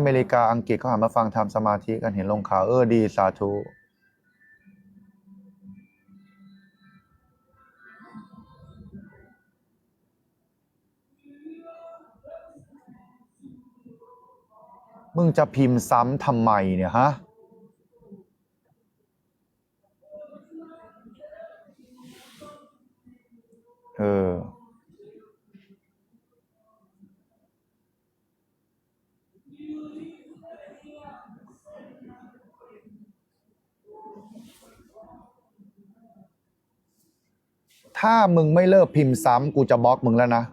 อเมริกาอังกฤษเขาหันมาฟังทำสมาธิกันเห็นลงข่าวเออดี สาธุมึงจะพิมพ์ซ้ำทำไมเนี่ยฮะ เออ ถ้ามึงไม่เลิกพิมพ์ซ้ำกูจะบล็อกมึงแล้วนะ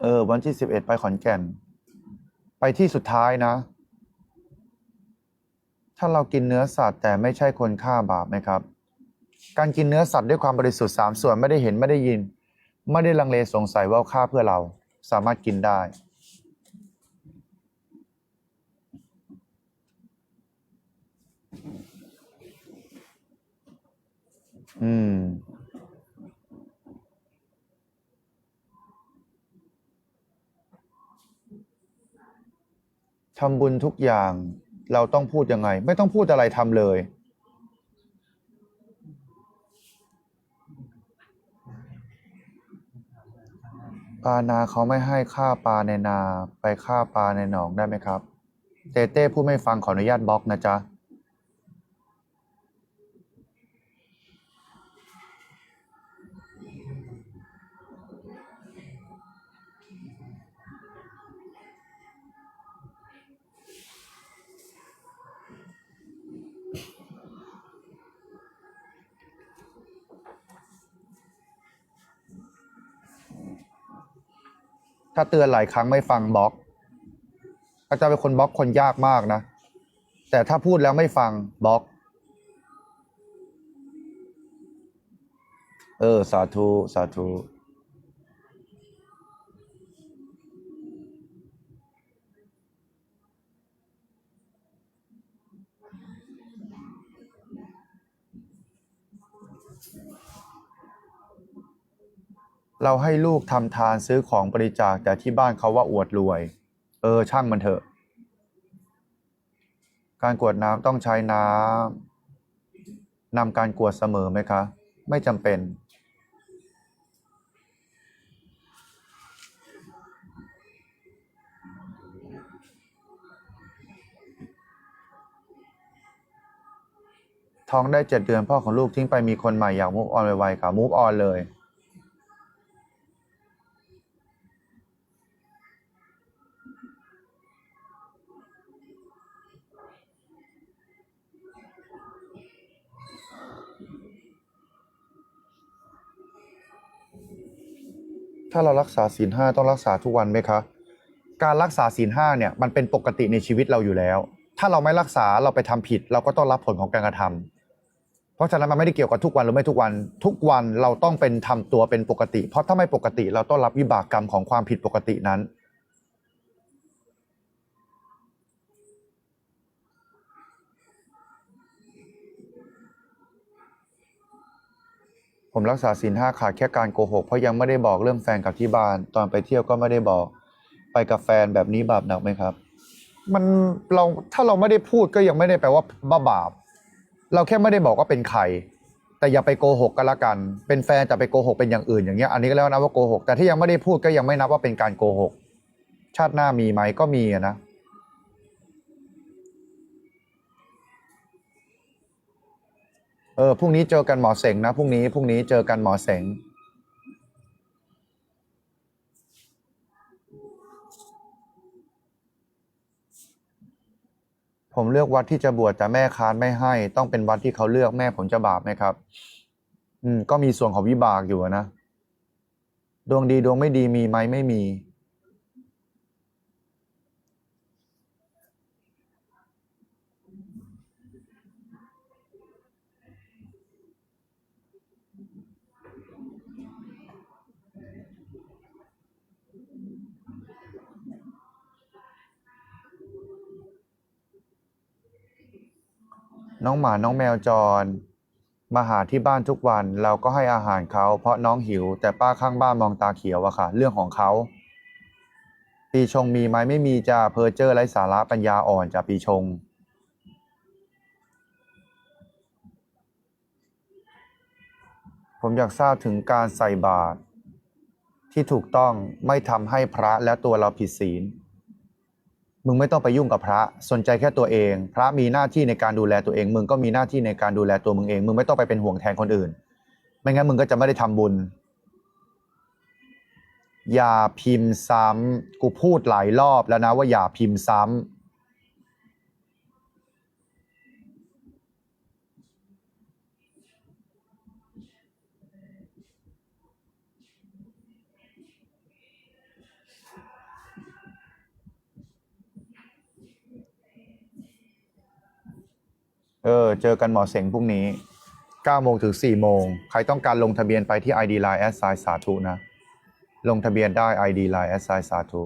เออ วันที่สิบเอ็ดไปขอนแก่น ไปที่สุดท้ายนะ ถ้าเรากินเนื้อสัตว์แต่ไม่ใช่คนฆ่าบาปไหมครับ การกินเนื้อสัตว์ด้วยความบริสุทธิ์สามส่วนไม่ได้เห็นไม่ได้ยิน ไม่ได้ลังเลสงสัยว่าฆ่าเพื่อเราสามารถกินได้อืม ทำบุญทุกอย่าง เราต้องพูดยังไง ไม่ต้องพูดอะไรทำเลย ปลานาเขาไม่ให้ฆ่าปลาในนา ไปฆ่าปลาในหนองได้ไหมครับ เต้เต้ผู้ไม่ฟังขออนุญาตบล็อกนะจ๊ะ ถ้าเตือนหลายครั้งไม่ฟังบล็อกก็จะเป็นคนบล็อกคนยากมากนะ แต่ถ้าพูดแล้วไม่ฟังบล็อก เออ สาธุ สาธุ เราให้ลูกทำทานซื้อของบริจาคแต่ที่บ้านเขาว่าอวดรวย เออช่างมันเถอะ การกรวดน้ำต้องใช้น้ำนำการกรวดเสมอไหมคะ ไม่จำเป็น ท้องได้เจ็ดเดือนพ่อของลูกทิ้งไปมีคนใหม่อยากมูฟออนไวๆค่ะมูฟออนเลย ถ้าเรารักษาศีลห้าต้องรักษาทุกวันไหมคะ การรักษาศีลห้าเนี่ยมันเป็นปกติในชีวิตเราอยู่แล้ว ถ้าเราไม่รักษาเราไปทำผิด เราก็ต้องรับผลของการกระทำเพราะฉะนั้นมันไม่ได้เกี่ยวกับทุกวันหรือไม่ทุกวัน ทุกวันเราต้องเป็นทำตัวเป็นปกติ เพราะถ้าไม่ปกติเราต้องรับวิบากกรรมของความผิดปกตินั้น ผมรักษาศีลห้าขาดแค่การโกหก เพราะยังไม่ได้บอกเรื่องแฟนกับที่บ้าน ตอนไปเที่ยวก็ไม่ได้บอก ไปกับแฟนแบบนี้บาปหนักไหมครับ มันเราถ้าเราไม่ได้พูดก็ยังไม่ได้แปลว่าบ้าบาป เราแค่ไม่ได้บอกว่าเป็นใคร แต่อย่าไปโกหกกันละกัน เป็นแฟนแต่ไปโกหกเป็นอย่างอื่นอย่างเงี้ย อันนี้ก็แล้วนะว่าโกหก แต่ที่ยังไม่ได้พูดก็ยังไม่นับว่าเป็นการโกหก ชาติหน้ามีไหมก็มีนะ เออพรุ่งนี้เจอกันหมอเสงนะพรุ่งนี้พรุ่งนี้เจอกันหมอเสงผมเลือกวัดที่จะบวชแต่แม่ค้านไม่ให้ ต้องเป็นวัดที่เขาเลือกแม่ผมจะบาปไหมครับ อืม ก็มีส่วนของวิบากอยู่นะ ดวงดีดวงไม่ดีมีไหมไม่มี น้องหมาน้องแมวจร มาหาที่บ้านทุกวันเราก็ให้อาหารเขาเพราะน้องหิว แต่ป้าข้างบ้านมองตาเขียวอะค่ะ เรื่องของเขา ปีชงมีไหมไม่มีจ้าเพอเจอร์ไร้สาระปัญญาอ่อนจ้าปีชงผมอยากทราบถึงการใส่บาตรที่ถูกต้องไม่ทำให้พระและตัวเราผิดศีล มึงไม่ต้องไปยุ่งกับพระสนใจแค่ตัวเอง พระมีหน้าที่ในการดูแลตัวเอง มึงก็มีหน้าที่ในการดูแลตัวมึงเอง มึงไม่ต้องไปเป็นห่วงแทนคนอื่น ไม่งั้นมึงก็จะไม่ได้ทำบุญ อย่าพิมพ์ซ้ำกูพูดหลายรอบแล้วนะว่าอย่าพิมพ์ซ้ำ เออ เจอกันหมอเสงพรุ่งนี้9โมงถึง4โมง ใครต้องการลงทะเบียนไปที่ ID Line แอดไซสาธุนะ ลงทะเบียนได้ ID Line แอดไซสาธุ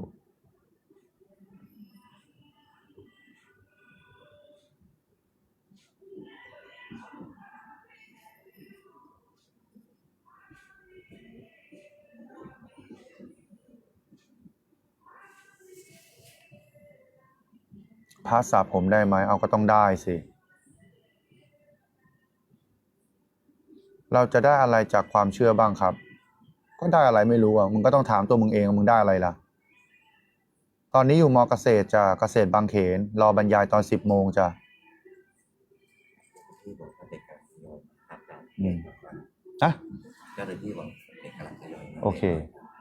พาสระผมได้ไหม เอาก็ต้องได้สิ เราจะได้อะไรจากความเชื่อบ้างครับ ก็ได้อะไรไม่รู้อะมึงก็ต้องถามตัวมึงเองว่ามึงได้อะไรล่ะ ตอนนี้อยู่มอเกษตรจ้ะเกษตรบางเขน รอบรรยายตอนสิบโมงจ้ะที่บอกว่าเด็กกำลังทยอยอาบน้ำอืมอะเจ้าหน้าที่บอกเด็กกำลังทยอยมา โอเค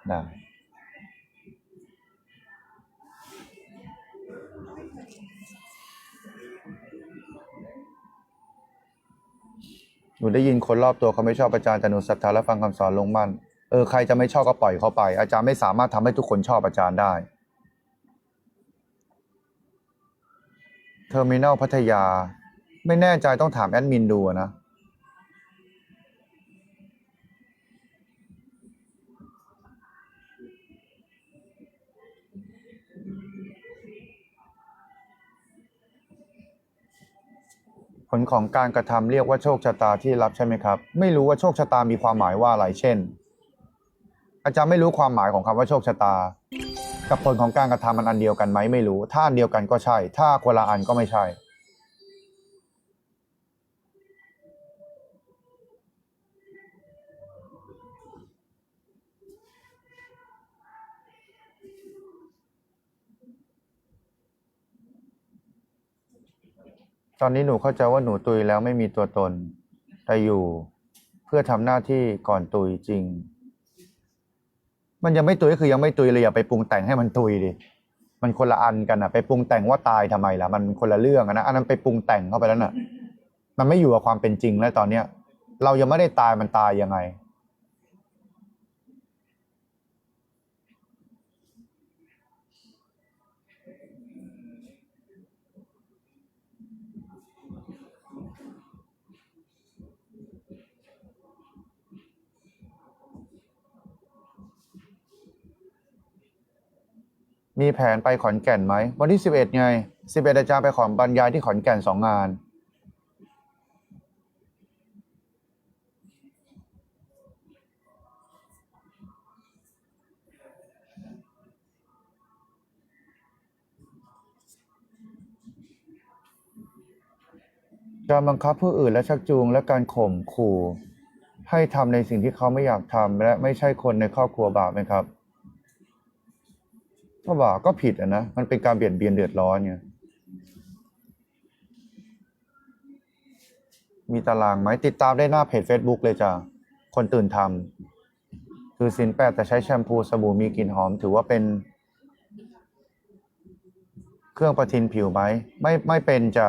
ได้ หนูได้ยินคนรอบตัวเขาไม่ชอบอาจารย์แต่หนูศรัทธาและฟังคำสอนลงมั่นเออใครจะไม่ชอบก็ปล่อยเขาไป อาจารย์ไม่สามารถทำให้ทุกคนชอบอาจารย์ได้เทอร์มินอลพัทยา ไม่แน่ใจต้องถามแอดมินดูนะ ผลของการกระทำเรียกว่าโชคชะตาที่รับใช่ไหมครับ ไม่รู้ว่าโชคชะตามีความหมายว่าอะไรเช่น อาจารย์ไม่รู้ความหมายของคำว่าโชคชะตา กับผลของการกระทำมันอันเดียวกันไหมไม่รู้ ถ้าอันเดียวกันก็ใช่ ถ้าคนละอันก็ไม่ใช่ ตอนนี้หนูเข้าใจว่าหนูตุยแล้วไม่มีตัวตน แต่อยู่เพื่อทำหน้าที่ก่อนตุยจริง มันยังไม่ตุยก็คือยังไม่ตุยเลยอย่าไปปรุงแต่งให้มันตุยดิมันคนละอันกันอะไปปรุงแต่งว่าตายทำไมล่ะ มันคนละเรื่องนะอันนั้นไปปรุงแต่งเข้าไปแล้วน่ะ มันไม่อยู่กับความเป็นจริงแล้วตอนเนี้ย เรายังไม่ได้ตายมันตายยังไง มีแผนไปขอนแก่นไหม วันที่สิบเอ็ดไงสิบเอ็ดอาจารย์ไปขอนบรรยายที่ขอนแก่นสองงาน การบังคับผู้อื่นและชักจูงและการข่มขู่ ให้ทำในสิ่งที่เขาไม่อยากทำและไม่ใช่คนในครอบครัวบาปไหมครับ ก็บาปก็ผิดอะนะ มันเป็นการเบียดเบียนเดือดร้อนไงมีตารางไหมติดตามได้หน้าเพจ Facebook เลยจ้ะคนตื่นทำคือสินแปดแต่ใช้แชมพูสบู่มีกลิ่นหอม ถือว่าเป็น เครื่องประทินผิวไหมไม่ไม่เป็นจ้ะ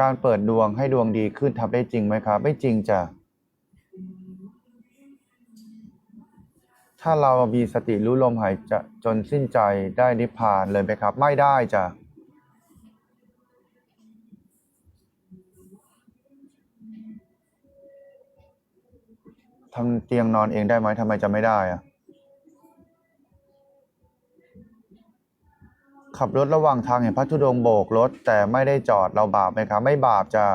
การเปิดดวงให้ดวงดีขึ้นทำได้จริงไหมครับ ไม่จริงจ้ะถ้าเรามีสติรู้ลมหายใจจนสิ้นใจได้นิพพานเลยไหมครับ ไม่ได้จ้ะทำเตียงนอนเองได้ไหมทำไมจะไม่ได้อะ ขับรถระหว่างทางเห็นพระธุดงโบกรถ แต่ไม่ได้จอดเราบาปไหมครับ ไม่บาปจ้า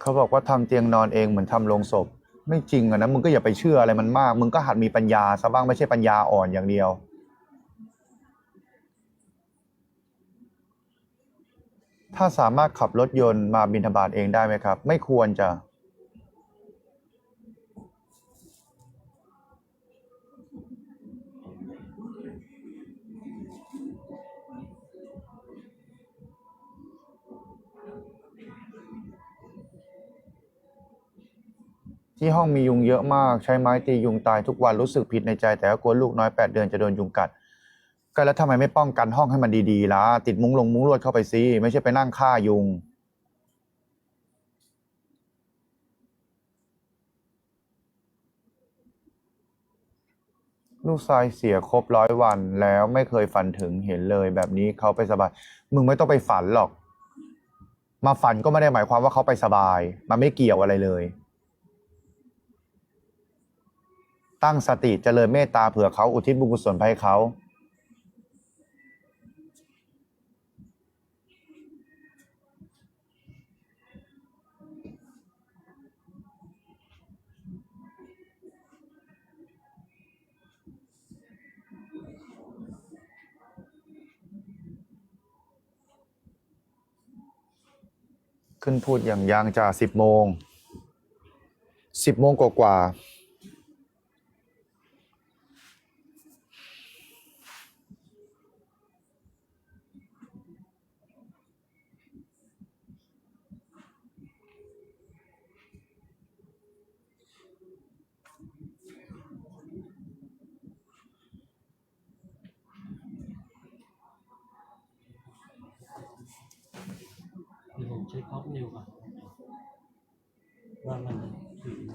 เขาบอกว่าทำเตียงนอนเองเหมือนทำโลงศพ ไม่จริงอะนะมึงก็อย่าไปเชื่ออะไรมันมาก มึงก็หัดมีปัญญาซะบ้างไม่ใช่ปัญญาอ่อนอย่างเดียวถ้าสามารถขับรถยนต์มาบินทบาทเองได้ไหมครับ ไม่ควรจะ ที่ห้องมียุงเยอะมากใช้ไม้ตียุงตายทุกวันรู้สึกผิดในใจ แต่ก็กลัวลูกน้อยแปดเดือนจะโดนยุงกัด ก็แล้วทำไมไม่ป้องกันห้องให้มันดีๆล่ะติดมุ้งลงมุ้งลวดเข้าไปสิไม่ใช่ไปนั่งฆ่ายุง ลูกชายเสียครบร้อยวันแล้วไม่เคยฝันถึงเห็นเลยแบบนี้เขาไปสบาย มึงไม่ต้องไปฝันหรอก มาฝันก็ไม่ได้หมายความว่าเขาไปสบาย มันไม่เกี่ยวอะไรเลย ตั้งสติเจริญเมตตาเผื่อเขาอุทิศบุญกุศลไปให้เขาขึ้นพูดอย่างยังจ่าสิบโมงสิบโมงกว่าๆ เดี๋ยวผมเช็คท็อป นิวก่อนว่ามันถึงไหน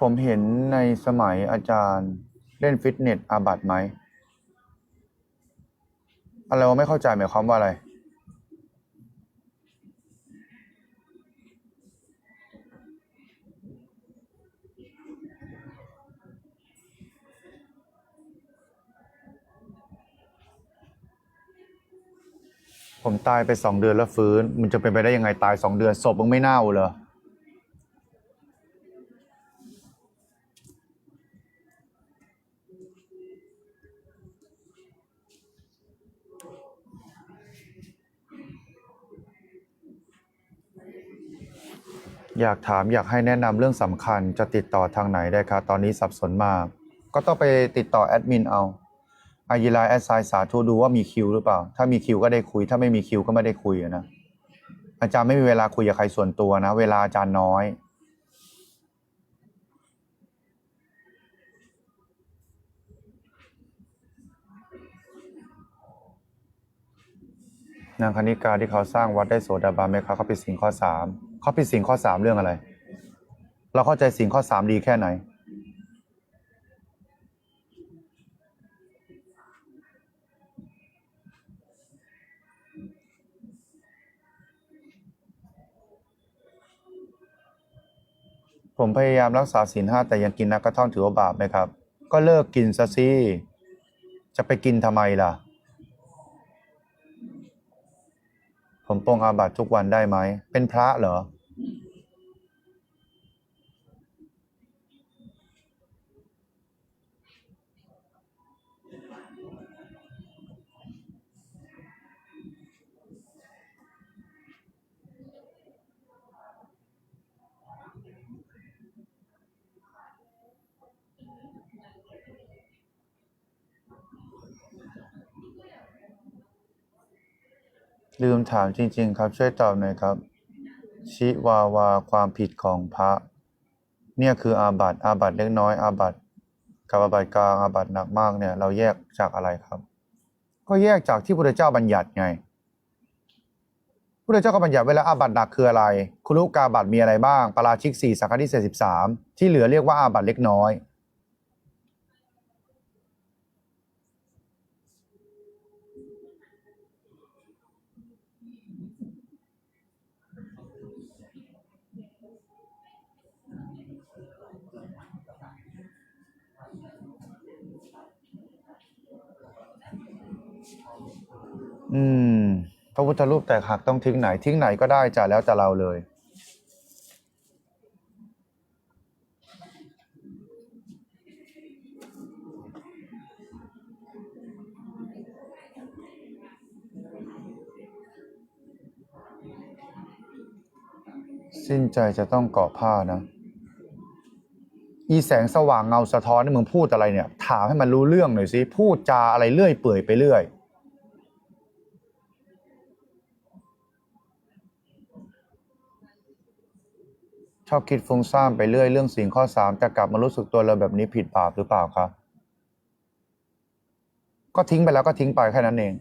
ผมเห็นในสมัยอาจารย์เล่นฟิตเนสอาบัตไหม อะไรวะไม่เข้าใจหมายความว่าอะไร ผมตายไปสองเดือนแล้วฟื้น มันจะเป็นไปได้ยังไงตายสองเดือนศพมึงไม่เน่าเหรออยากถามอยากให้แนะนำเรื่องสำคัญจะติดต่อทางไหนได้ครับตอนนี้สับสนมาก ก็ต้องไปติดต่อแอดมินเอา อายีไลแอดไซสาธุดูว่ามีคิวหรือเปล่า ถ้ามีคิวก็ได้คุย ถ้าไม่มีคิวก็ไม่ได้คุยนะอาจารย์ไม่มีเวลาคุยกับใครส่วนตัวนะ เวลาอาจารย์น้อย นางคณิกาที่เขาสร้างวัดได้โสดาบันไหมครับเขาผิดสิ่งข้อสามเขาผิดสิ่งข้อสามเรื่องอะไร เราเข้าใจสิ่งข้อสามดีแค่ไหน ผมพยายามรักษาศีลห้าแต่ยังกินน้ำกระท่อมถือว่าบาปไหมครับ ก็เลิกกินซะสิจะไปกินทำไมล่ะ ผมปรงอาบัติทุกวันได้ไหม เป็นพระเหรอ ลืมถามจริง ๆ ครับ ช่วยตอบหน่อยครับ ชิวาวาความผิดของพระ เนี่ยคืออาบัติอาบัติเล็กน้อยอาบัติกับอาบัติกลางอาบัติหนักมากเนี่ย เราแยกจากอะไรครับ ก็แยกจากที่พระเจ้าบัญญัติไงพระเจ้าก็บัญญัติไว้แล้วอาบัติหนักคืออะไร คุรุกาบัตมีอะไรบ้างปาราชิกสี่สังฆทิเศษสิบสามที่เหลือเรียกว่าอาบัติเล็กน้อย อืม พระพุทธรูปแตกหักต้องทิ้งไหน ทิ้งไหนก็ได้จ้ะแล้วแต่เราเลย สิ้นใจจะต้องเกาะผ้านะ อีแสงสว่างเงาสะท้อนนี่มึงพูดอะไรเนี่ย ถามให้มันรู้เรื่องหน่อยสิ พูดจาอะไรเลื่อยเปื่อยไปเรื่อย อบคิดฟุ้งซ่านไปเรื่อยเรื่องสิ่งข้อสามแต่กลับมารู้สึกตัวเราแบบนี้ผิดบาปหรือเปล่าคะก็ทิ้งไปแล้วก็ทิ้งไปแค่นั้นเอง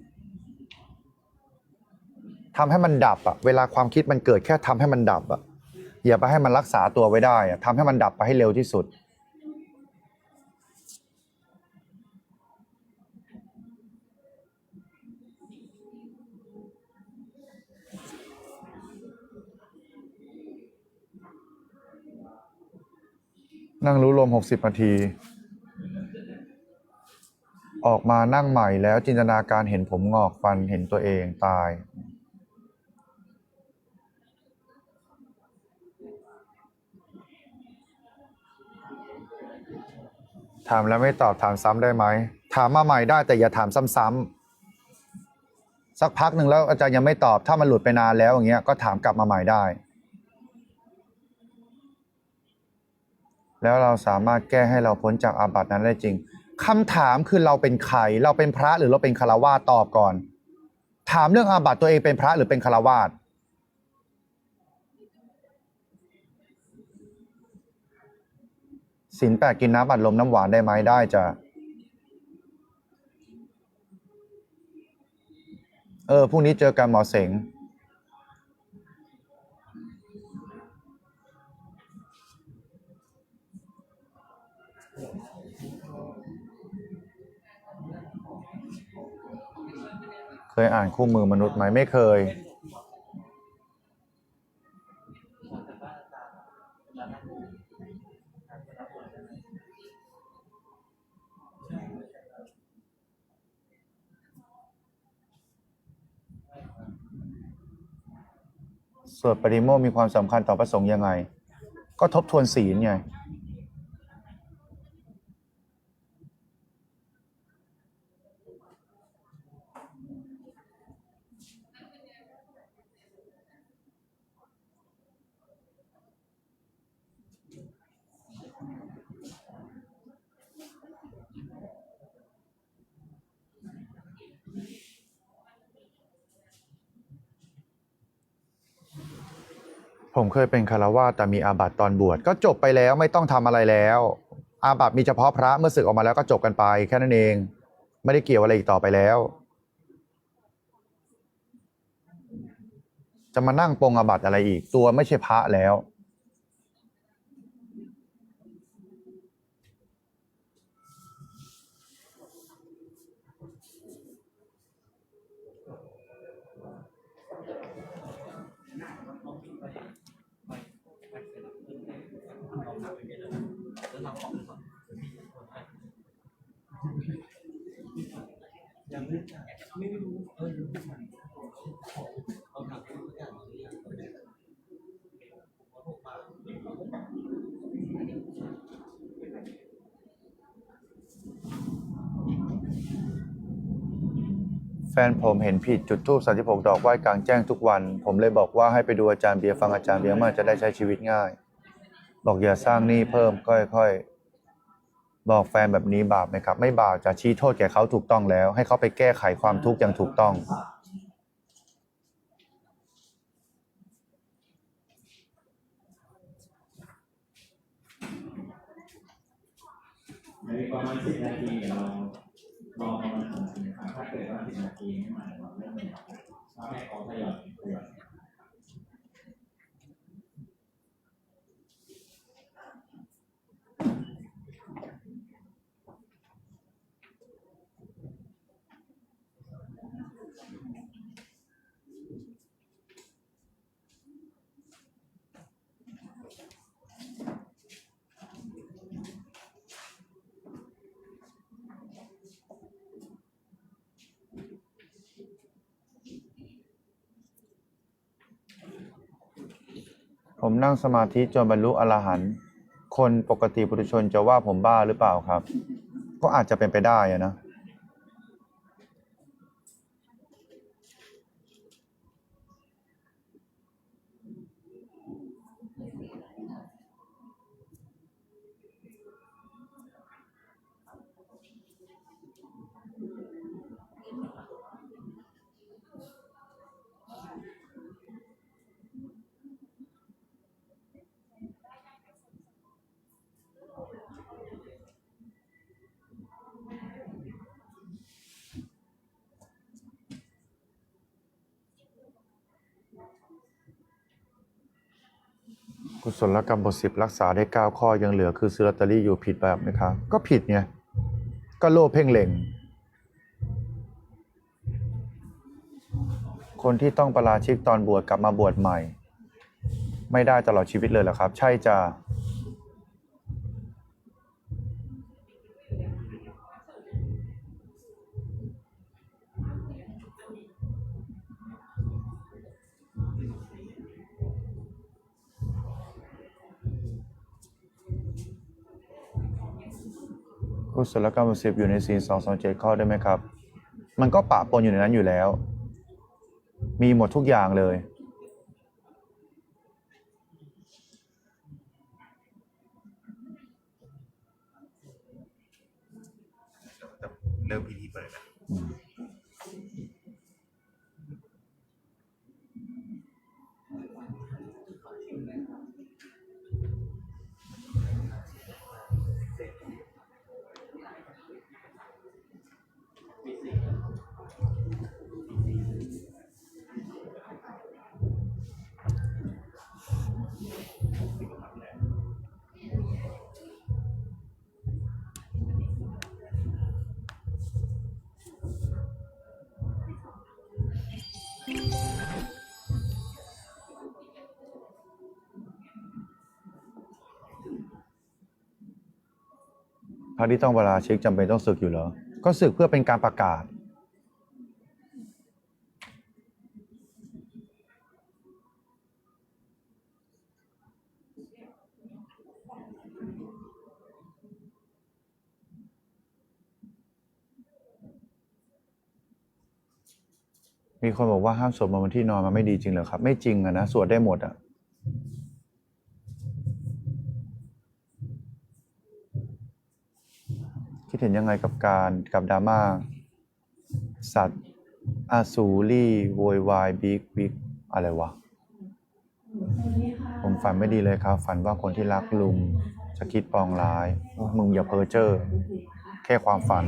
ทำให้มันดับอะเวลาความคิดมันเกิดแค่ทำให้มันดับอะอย่าไปให้มันรักษาตัวไว้ได้อะทำให้มันดับไปให้เร็วที่สุด นั่งรู้ลมหกสิบนาที ออกมานั่งใหม่แล้วจินตนาการเห็นผมงอกฟันเห็นตัวเองตาย ถามแล้วไม่ตอบถามซ้ำได้ไหม ถามมาใหม่ได้แต่อย่าถามซ้ำๆสักพักหนึ่งแล้วอาจารย์ยังไม่ตอบถ้ามันหลุดไปนานแล้วอย่างเงี้ยก็ถามกลับมาใหม่ได้ แล้วเราสามารถแก้ให้เราพ้นจากอาบัตินั้นได้จริงคำถามคือเราเป็นใคร เราเป็นพระหรือเราเป็นคารวาสตอบก่อน ถามเรื่องอาบัติตัวเองเป็นพระหรือเป็นคารวาสสินแปดกินน้ำบัดลมน้ำหวานได้ไหมได้จะเออพรุ่งนี้เจอกันหมอเสง อ่านคู่มือมนุษย์ไหมไม่เคย สวดปริโมกมีความสำคัญต่อพระสงฆ์ยังไง ก็ทบทวนศีลไง ผมเคยเป็นคารวาสแต่มีอาบัติตอนบวชก็จบไปแล้วไม่ต้องทำอะไรแล้ว อาบัติมีเฉพาะพระเมื่อศึกออกมาแล้วก็จบกันไป แค่นั้นเอง ไม่ได้เกี่ยวอะไรอีกต่อไปแล้ว จะมานั่งปรงอาบัติอะไรอีกตัวไม่ใช่พระแล้ว ยังไม่ไม่รู้เออรู้ไหมเราถามไปทุกอย่างหรือยังผมว่าพวกมา แฟนผมเห็นผิดจุดทูบสาิดอกไหว้กลางแจ้งทุกวัน ผมเลยบอกว่าให้ไปดูอาจารย์เบียร์ฟังอาจารย์เบียร์มันจะได้ใช้ชีวิตง่าย บอกอย่าสร้างหนี้เพิ่มค่อยๆ บอกแฟนแบบนี้บาปไหมครับ ไม่บาปจะชี้โทษแก่เขาถูกต้องแล้ว ให้เขาไปแก้ไขความทุกข์อย่างถูกต้อง ในประมาณสิบนาทีเรารอประมาณสิบนาทีครับถ้าเกิดว่าสิบนาทีไม่มาเราเริ่มเลยครับก็ให้เขอยทยอย ผมนั่งสมาธิจนบรรลุอรหันต์คนปกติปุถุชนจะว่าผมบ้าหรือเปล่าครับ ก็อาจจะเป็นไปได้อะนะ กุศลกรรมบทสิบรักษาได้เก้าข้อยังเหลือคือซื้อลอตเตอรี่อยู่ผิดแบบไหมครับ ก็ผิดไงก็โลภเพ่งเล็ง คนที่ต้องประราชิกตอนบวชกลับมาบวชใหม่ ไม่ได้ตลอดชีวิตเลยเหรอครับ ใช่จ้า กุศลกรรมสิบอยู่ในศีลสองสองเจ็ดข้อได้ไหมครับ มันก็ปะปนอยู่ในนั้นอยู่แล้ว มีหมดทุกอย่างเลย เริ่มพิธีเปิดแล้ว ระที่ต้องประราชิกจำเป็นต้องศึกอยู่เหรอ ก็ศึกเพื่อเป็นการประกาศ มีคนบอกว่าห้ามสวดมนต์บนที่นอนมันไม่ดีจริงเหรอครับ ไม่จริงอะนะสวดได้หมดอะคิด เห็นยังไงกับการกับดราม่าสัตว์อาสูรี่โวยวายบิ๊กบิ๊กอะไรวะ ผมฝันไม่ดีเลยครับ ฝันว่าคนที่รักลุงจะคิดปองร้าย มึงอย่าเพ้อเจ้อแค่ความฝัน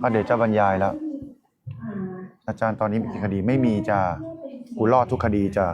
ก็เดี๋ยวจะบรรยายแล้ว อาจารย์ตอนนี้มีกี่คดีไม่มีจ้ากูรอดทุกคดีจ้า